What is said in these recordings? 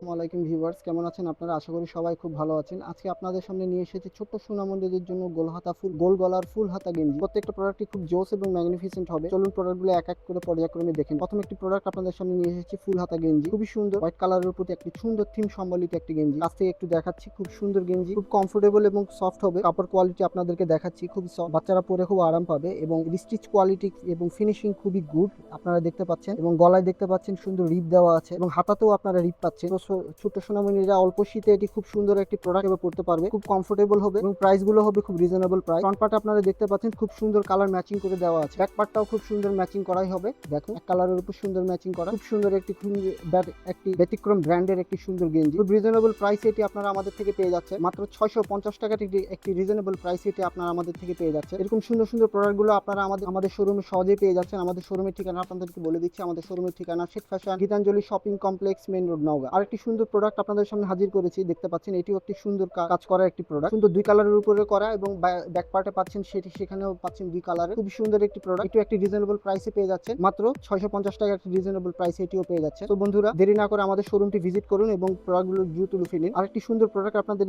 আসসালামাইকুম ভিউয়ার্স, কেমন আছেন আপনারা? আশা করি সবাই খুব ভালো আছেন। আজকে আপনাদের সামনে নিয়ে এসেছি ছোট্ট সোনামন্দিরদের জন্য গোল হাতা ফুল গোল গলার ফুল হাতা গেঞ্জি। প্রত্যেকটা প্রোডাক্টই খুব জোস এবং ম্যাগনিফিসেন্ট হবে। চলুন প্রোডাক্টগুলো এক এক করে পর্যায়ক্রমে দেখেন প্রথম একটি প্রোডাক্ট আপনাদের সামনে নিয়ে এসেছি ফুল হাতা গেঞ্জি। খুবই সুন্দর। হোয়াইট কালারের প্রতি একটি সুন্দর থিম সম্বলিত একটি গেঞ্জি। কাছ থেকে একটু দেখাচ্ছি, খুব সুন্দর গেঞ্জি। খুব কমফোর্টেবল এবং সফট হবে। কাপড় কোয়ালিটি আপনাদেরকে দেখাচ্ছি, খুব soft। বাচ্চারা পরে খুব আরাম পাবে এবং স্টিচ কোয়ালিটি এবং ফিনিশিং খুবই গুড আপনারা দেখতে পাচ্ছেন। এবং গলায় দেখতে পাচ্ছেন সুন্দর রিপ দেওয়া আছে এবং হাতাতেও আপনারা রিপ পাচ্ছেন। ছোট্ট সোনামণিরা অল্প শীতে এটি খুব সুন্দর একটি প্রোডাক্ট এবার পড়তে পারবে। খুব কমফোর্টেবল হবে এবং প্রাইসগুলো হবে খুব রিজনেবল প্রাইস ফ্রন্ট পার্ট আপনারা দেখতে পাচ্ছেন খুব সুন্দর কালার ম্যাচিং করে দেওয়া আছে। ব্যাক পার্টটাও খুব সুন্দর ম্যাচিং করাই হবে। দেখো এক কালারের উপর সুন্দর ম্যাচিং করা। খুব সুন্দর একটি একটি ব্যতিক্রম ব্র্যান্ডের একটি সুন্দর গেঞ্জি। খুব রিজনেবল প্রাইস এটি আপনারা আমাদের থেকে পেয়ে যাচ্ছে মাত্র ছয়শো পঞ্চাশ টাকা একটি রিজনেবল প্রাইস এটি আপনারা আমাদের থেকে পেয়ে যাচ্ছে এরকম সুন্দর সুন্দর প্রোডাক্টগুলো আপনারা আমাদের আমাদের শোরুমে সহজেই পেয়ে যাচ্ছেন। আমাদের শোরুমের ঠিকানা আপনাদেরকে বলে দিচ্ছি। আমাদের শোরুমের ঠিকানা Sheikh fashion Gitanjali shopping complex main road Naogaon. আরেকটি সুন্দর প্রোডাক্ট আপনাদের সামনে হাজির করেছি, দেখতে পাচ্ছেন, এটিও একটি সুন্দর কাজ করা একটি প্রোডাক্ট সুন্দর দুই কালারের উপরে করা এবং ব্যাক পার্টে পাচ্ছেন সেটি, সেখানেও পাচ্ছেন দুই কালারের খুব সুন্দর একটি প্রোডাক্ট এটিও একটি রিজনেবল প্রাইসে পেয়ে যাচ্ছেন। মাত্র ছয়শো পঞ্চাশ টাকা একটি রিজনেবল প্রাইসে এটিও পেয়ে যাচ্ছে তো বন্ধুরা, দেরি না করে আমাদের শোরুমটি ভিজিট করুন এবং প্রোডাক্টগুলো দ্রুত লুফে নিন। আরেকটি সুন্দর প্রোডাক্ট আপনাদের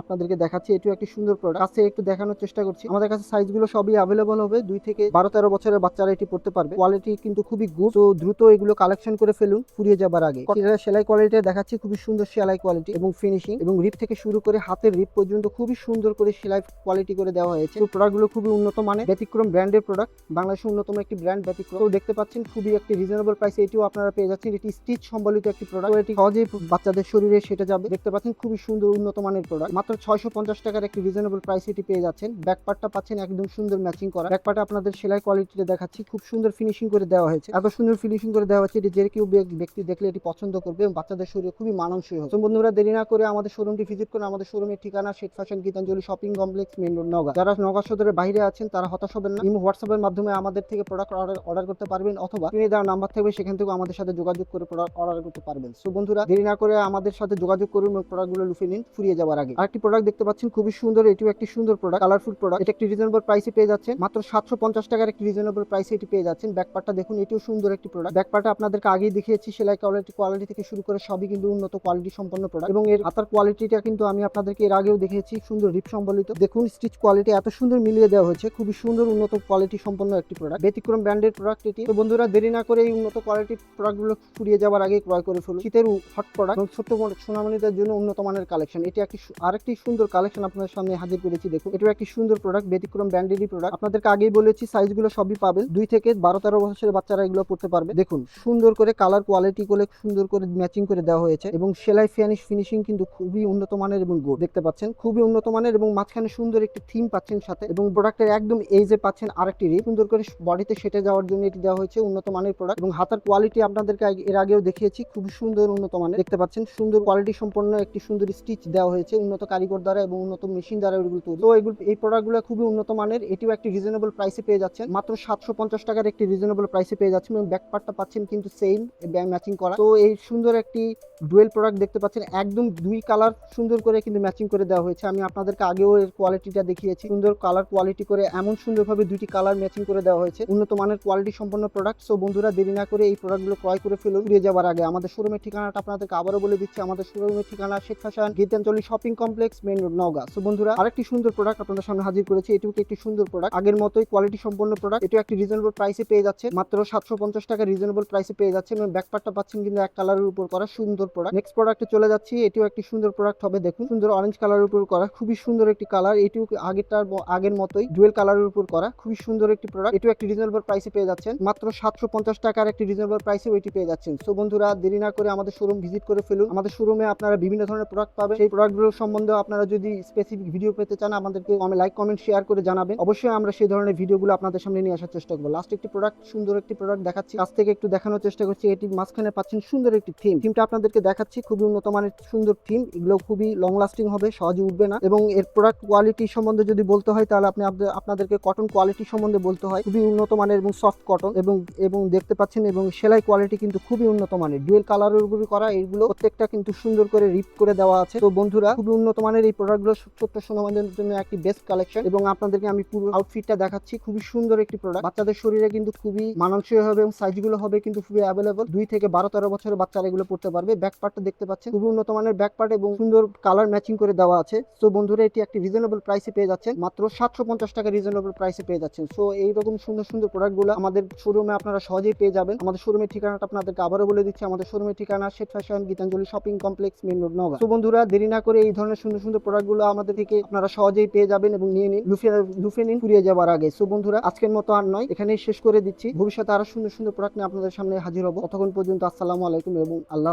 আপনাদেরকে দেখাচ্ছি, এটিও একটি সুন্দর প্রোডাক্ট কাছে একটু দেখানোর চেষ্টা করছি। আমাদের কাছে সাইজগুলো সবই অ্যাভেলেবল হবে। দুই থেকে বারো তেরো বছরের বাচ্চারা এটি পড়তে পারবে। কোয়ালিটি কিন্তু খুবই গুড তো দ্রুত এগুলো কালেকশন করে ফেলুন, ফুরিয়ে যাবার আগে। সেলাই কোয়ালিটি দেখাচ্ছি খুবই সুন্দর সেলাই কোয়ালিটি এবং ফিনিশিং এবং রিপ থেকে শুরু করে হাতের রিপ পর্যন্ত খুবই সুন্দর করে সেলাই কোয়ালিটি করে দেওয়া হয়েছে। প্রোডাক্টগুলো খুবই উন্নত মানের, ব্যতিক্রম ব্র্যান্ডের প্রোডাক্ট বাংলাদেশের অন্যতম একটি ব্র্যান্ড ব্যতিক্রম। দেখতে পাচ্ছেন খুবই একটি রিজনেবল প্রাইসে এটিও আপনারা পেয়ে যাচ্ছেন। এটি স্টিচ সম্বলিত একটি প্রোডাক্ট এটি সহজেই বাচ্চাদের শরীরে সেটা যাবে। দেখতে পাচ্ছেন খুবই সুন্দর উন্নত মানের প্রোডাক্ট মাত্র ছয়শো পঞ্চাশ টাকার একটি রিজনেবল প্রাইস এটি পেয়ে যাচ্ছেন। ব্যাক পার্টটা পাচ্ছেন একদম সুন্দর ম্যাচিং করা। ব্যাক পার্টে আপনাদের সেলাই কোয়ালিটিতে দেখাচ্ছি। খুব সুন্দর ফিনিশিং করে দেওয়া হয়েছে। এত সুন্দর ফিনিশিং করে দেওয়া হয়েছে, এটি যে কেউ ব্যক- ব্যক্তি দেখলে এটি পছন্দ করবে এবং বাচ্চাদের শরীরে খুবই মানানসই হবে। বন্ধুরা, দেরি না করে আমাদের শোরুমটি ভিজিট করুন। আমাদের শোরুমের ঠিকানা Sheikh fashion Gitanjali shopping complex main road Naogaon যারা নগা সদরের বাইরে আছেন, তারা হতাশ হবেন না। ইমো হোয়াটসঅ্যাপের মাধ্যমে আমাদের থেকে প্রোডাক্ট অর্ডার অর্ডার করতে পারবেন অথবা স্ক্রিনে দেওয়া নাম্বার থাকবে, সেখান থেকে আমাদের সাথে যোগাযোগ করে প্রোডাক্ট অর্ডার করতে পারবেন। সো বন্ধুরা, দেরি না করে আমাদের সাথে যোগাযোগ করুন এবং প্রোডাক্টগুলো লুফে নিন, ফুরিয়ে যাওয়ার আগে। আরেকটি প্রোডাক্ট দেখতে পাচ্ছেন, খুবই সুন্দর। এটিও একটি সুন্দর প্রোডাক্ট কালারফুল প্রোডাক্ট এটা একটি রিজনেবল প্রাইসে পেয়ে যাচ্ছেন। মাত্র সাতশো পঞ্চাশ টাকার একটি রিজনেবল প্রাইসে এটি পেয়ে যাচ্ছেন। ব্যাক পার্টটা দেখুন, এটিও সুন্দর একটি প্রোডাক্ট ব্যাক পার্টটা আপনাদেরকে আগেই দেখিয়েছি, সেলাই কোয়ালিটি কোয়ালিটি থেকে শুরু করে সবই কিন্তু উন্নত কোয়ালিটি সম্পন্ন প্রোডাক্ট এবং এর হাতার কোয়ালিটিটা কিন্তু আমি আপনাদেরকে এর আগেও দেখেছি সুন্দর রিপ সম্বলিত। দেখুন স্টিচ কোয়ালিটি এত সুন্দর মিলিয়ে দেওয়া হয়েছে, খুবই সুন্দর উন্নত কোয়ালিটি সম্পন্ন একটি প্রোডাক্ট ব্যতিক্রম ব্র্যান্ডের প্রোডাক্ট এটি। তো বন্ধুরা, দেরি না করে এই উন্নত কোয়ালিটি প্রোডাক্টগুলো ফুরিয়ে যাওয়ার আগে ক্রয় করে ফেলুন। শীতের হট প্রোডাক্ট এবং ছোট্ট সোনামণিদের জন্য উন্নত মানের কালেকশন এটি একটি আরেকটি সুন্দর কালেকশন আপনাদের সামনে হাজির করেছি, দেখুন। এটাও একটি সুন্দর প্রোডাক্ট ব্যতিক্রম ব্র্যান্ডেরই প্রোডাক্ট আপনাদেরকে আগেই বলেছি সাইজগুলো সবই পাবেন। দুই থেকে বারো তেরো বছরের বাচ্চারা এগুলো পড়তে পারবে। দেখুন, সুন্দর করে কালার কোয়ালিটি করে, সুন্দর করে ম্যাচিং করে দেওয়া হয়েছে এবং সেলাই, ফিনিশ ফিনিশিং কিন্তু খুবই উন্নত মানের এবং গুড দেখতে পাচ্ছেন, খুবই উন্নত মানের এবং মাঝখানে সুন্দর একটি থিম পাচ্ছেন সাথে এবং প্রোডাক্টের একদম এই যে পাচ্ছেন আরেকটি রিপ সুন্দর করে বডিতে সেটে যাওয়ার জন্য এটি দেওয়া হয়েছে উন্নত মানের প্রোডাক্ট এবং হাতার কোয়ালিটি আপনাদেরকে এর আগেও দেখিয়েছি, খুবই সুন্দর উন্নত মানের। দেখতে পাচ্ছেন, সুন্দর কোয়ালিটি সম্পন্ন একটি সুন্দর স্টিচ দেওয়া হয়েছে উন্নত কারিগর দ্বারা এবং উন্নত মেশিন দ্বারা এগুলো তৈরি। তো এগুলো এই প্রোডাক্টগুলো খুবই উন্নত মানের, এটিও একটি রিজনেবল প্রাইসে পেয়ে যাচ্ছেন। মাত্র সাতশো পঞ্চাশ টাকার একটি রিজনেবল প্রাইসে পেয়ে যাচ্ছেন এবং ব্যাক পার্টটা পাচ্ছেন কিন্তু সেম ম্যাচিং করা। তো এই সুন্দর একটি ডুয়েল প্রোডাক্ট দেখতে পাচ্ছেন, একদম দুই কালার সুন্দর করে কিন্তু ম্যাচিং করে দেওয়া হয়েছে। আমি আপনাদেরকে আগেও এর কোয়ালিটিটা দেখিয়েছি। সুন্দর কালার কোয়ালিটি করে এমন সুন্দরভাবে দুইটি কালার ম্যাচিং করে দেওয়া হয়েছে। উন্নত মানের কোয়ালিটি সম্পন্ন প্রোডাক্ট সো বন্ধুরা, দেরি না করে এই প্রোডাক্টগুলো ক্রয় করে ফেলুন। ফিরে যাওয়ার আগে আমাদের শোরুমের ঠিকানাটা আপনাদেরকে আবারও বলে দিচ্ছি। আমাদের শোরুমের ঠিকানা Sheikh Hasan Gitanjali shopping complex main road Naogaon. So বন্ধুরা, আরেকটি সুন্দর প্রোডাক্ট আপনাদের সামনে হাজির করেছি। এটিও একটি সুন্দর প্রোডাক্ট আগের মতোই কোয়ালিটি সম্পন্ন প্রোডাক্ট এটিও একটি রিজনেবল প্রাইসে পেয়ে যাচ্ছে মাত্র সাতশো পঞ্চাশ টাকা রিজনেবল প্রাইসে পেয়ে যাচ্ছে এবং ব্যাক পার্টটা পাচ্ছেন কিন্তু এক কালারের উপর করা সুন্দর প্রোডাক্ট নেক্সট প্রোডাক্টে চলে যাচ্ছি, এটিও একটি সুন্দর প্রোডাক্ট হবে, দেখুন। সুন্দর অরেঞ্জ কালারের উপর করা, খুবই সুন্দর একটি কালার এটিও আগেরটার আগের মতোই ডুয়েল কালারের উপর করা, খুবই সুন্দর একটি প্রোডাক্ট এটিও একটি রিজনেবল প্রাইসে পেয়ে যাচ্ছেন। মাত্র সাতশো পঞ্চাশ টাকার একটি রিজনেবল প্রাইসে এটি পেয়ে যাচ্ছেন। সো বন্ধুরা, দেরি না করে আমাদের শোরুম ভিজিট করে ফেলুন। আমাদের শোরুমে আপনারা বিভিন্ন ধরনের প্রোডাক্ট পাবেন। সেই প্রোডাক্টগুলোর সম্বন্ধে আপনারা যদি স্পেসিফিক ভিডিও পেতে চান, আমাদেরকে আমি লাইক কমেন্ট শেয়ার করে জানাবেন। অবশ্যই আমরা সেই ধরনের ভিডিওগুলো আপনাদের সামনে নিয়ে আসার চেষ্টা করব। লাস্ট একটি প্রোডাক্ট সুন্দর একটি প্রোডাক্ট দেখাচ্ছি। কাছ থেকে একটু দেখানোর চেষ্টা করছি। এটি মাঝখানে পাচ্ছেন সুন্দর একটি থিম থিমটা আপনাদেরকে দেখাচ্ছি খুবই উন্নত মানের সুন্দর থিম এগুলো খুবই লং লাস্টিং হবে, সহজে উঠবে না। এবং এর প্রোডাক্ট কোয়ালিটি সম্বন্ধে যদি বলতে হয়, তাহলে আপনি আপনাদেরকে কটন কোয়ালিটি সম্বন্ধে বলতে হয়। খুবই উন্নত মানের এবং সফট কটন এবং এবং দেখতে পাচ্ছেন এবং সেলাই কোয়ালিটি কিন্তু খুবই উন্নত মানের। ডুয়েল কালারের উপর করা এগুলো প্রত্যেকটা কিন্তু সুন্দর করে রিপ করে দেওয়া আছে। তো বন্ধুরা, খুবই উন্নত মানের এই প্রোডাক্টগুলো ছোট্ট সোনামাদের জন্য একটি বেস্ট কালেকশন এবং আপনাদেরকে আমি পুরো আউটফিটটা দেখাচ্ছি। খুবই সুন্দর একটি প্রোডাক্ট বাচ্চাদের শরীরে কিন্তু খুবই মানানসই হবে এবং সাইজগুলো হবে কিন্তু খুবই অ্যাভেলেবল দুই থেকে বারো তেরো বছরের বাচ্চারা এগুলো পড়তে পারবে। ব্যাক পার্টটা দেখতে পাচ্ছেন। খুবই উন্নত মানের ব্যাক পার্ট এবং সুন্দর কালার ম্যাচিং করে দেওয়া আছে। সো বন্ধুরা, এটি একটি রিজনেবল প্রাইসে পেয়ে যাচ্ছেন। মাত্র সাতশো পঞ্চাশ টাকা রিজনেবল প্রাইসে পেয়ে যাচ্ছেন। সো এইরকম সুন্দর সুন্দর প্রোডাক্টগুলো আমাদের শোরুমে আপনারা সহজেই পেয়ে যাবেন। আমাদের শোরুমের ঠিকানাটা আপনাদেরকে আবারও বলে দিচ্ছি। আমাদের শোরুমের ঠিকানা Sheth fashion, Gitanjali shopping complex main road নগর তো বন্ধুরা, দেরি না করে এই ধরনের সুন্দর সুন্দর প্রোডাক্টগুলো আমাদের থেকে আপনারা সহজেই পেয়ে যাবেন এবং নিয়ে নিন লুফে লুফে নিন ফুরিয়ে যাওয়ার আগে। সো বন্ধুরা, আজকের মতো আর নয়, এখানেই শেষ করে দিচ্ছি। ভবিষ্যতে আরও সুন্দর সুন্দর প্রোডাক্ট নিয়ে আপনাদের সামনে হাজির হব। ততক্ষণ পর্যন্ত আসসালামু আলাইকুম এবং আল্লাহ